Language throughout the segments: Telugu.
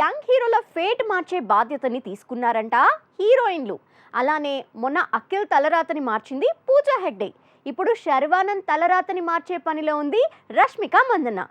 యంగ్ హీరోల ఫేట్ మార్చే బాధ్యతని తీసుకున్నారంట హీరోయిన్లు. అలానే మొన్న అఖిల్ తలరాతని మార్చింది పూజా హెగ్డే. ఇప్పుడు శర్వానంద్ తలరాతని మార్చే పనిలో ఉంది రష్మిక మందన్న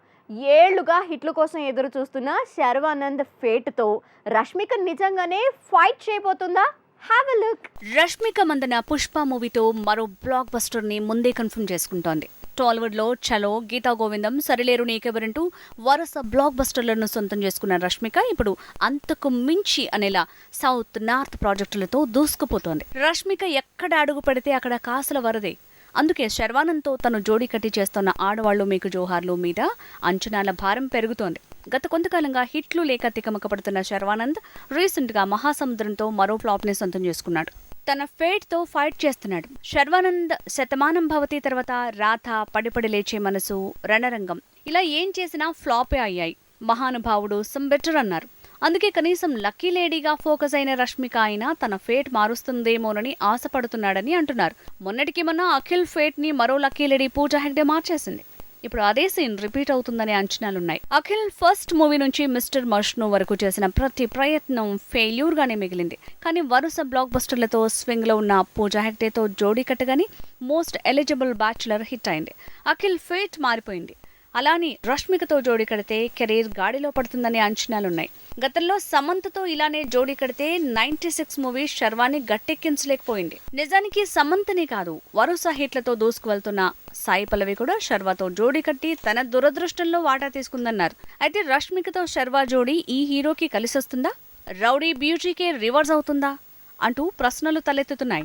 ఏళ్ళుగా హిట్ల కోసం ఎదురు చూస్తున్న శర్వానంద్ ఫేట్తో రష్మిక నిజంగానే fight చేయబోతుందా? Have a look Rashmika Mandanna Pushpa మూవీతో మరో బ్లాక్ బస్టర్ని ముందే కన్ఫర్మ్ చేసుకుంటోంది. టాలీవుడ్లో చలో గీతా గోవిందం సరిలేరు నీకెవరంటూ వరుస బ్లాక్ బస్టర్లను సొంతం చేసుకున్న రష్మిక ఇప్పుడు అంతకు మించి అనేలా సౌత్ నార్త్ ప్రాజెక్టులతో దూసుకుపోతోంది. రష్మిక ఎక్కడ అడుగు పెడితే అక్కడ కాసుల వరదే. అందుకే శర్వానంద్తో తను జోడీ కట్టి చేస్తున్న ఆడవాళ్ళు మీకు జోహార్లు మీద అంచనాల భారం పెరుగుతోంది. గత కొంతకాలంగా హిట్లు లేక తికమకపడుతున్న శర్వానంద్ రీసెంట్గా మహాసముద్రంతో మరో ఫ్లాప్ని సొంతం చేసుకున్నాడు. తన ఫేట్తో ఫైట్ చేస్తున్నాడు. శర్వానంద్ శతమానం భవతి తర్వాత రాధ పడిపడి లేచే మనసు రణరంగం. ఇలా ఏం చేసినా ఫ్లాపే అయ్యాయి. మహానుభావుడు సమ్ బెటర్ అన్నారు. అందుకే కనీసం లక్కీ లేడీగా ఫోకస్ అయిన రష్మిక అయినా తన ఫేట్ మారుస్తుందేమోనని ఆశపడుతున్నాడని అంటున్నారు. మొన్నటికి మొన్న అఖిల్ ఫేట్ని మరో లక్కీ లేడీ పూజా హెగ్డే మార్చేసింది. ఇప్పుడు అదే సీన్ రిపీట్ అవుతుందనే అంచనాలున్నాయి. అఖిల్ ఫస్ట్ మూవీ నుంచి మిస్టర్ మష్ను వరకు చేసిన ప్రతి ప్రయత్నం ఫెయిల్యూర్ గానే మిగిలింది. కానీ వరుస బ్లాక్ బస్టర్లతో స్వింగ్లో ఉన్న పూజా హెగ్డేతో జోడీ కట్టగాని మోస్ట్ ఎలిజిబుల్ బ్యాచులర్ హిట్ అయింది. అఖిల్ ఫేట్ మారిపోయింది. అలాని రష్మికతో జోడీ కడితే కెరీర్ గాడిలో పడుతుందనే అంచనాలున్నాయి. గతంలో సమంతతో ఇలానే జోడీ కడితే నైన్టీ సిక్స్ మూవీ శర్వాన్ని గట్టెక్కించలేకపోయింది. నిజానికి సమంతనే కాదు వరుస హిట్లతో దూసుకువెళ్తున్న సాయి పల్లవి కూడా శర్వాతో జోడీ కట్టి తన దురదృష్టంలో వాటా తీసుకుందన్నారు. అయితే రష్మికతో శర్వా జోడీ ఈ హీరోకి కలిసొస్తుందా? రౌడీ బ్యూటీకే రివర్స్ అవుతుందా? అంటూ ప్రశ్నలు తలెత్తుతున్నాయి.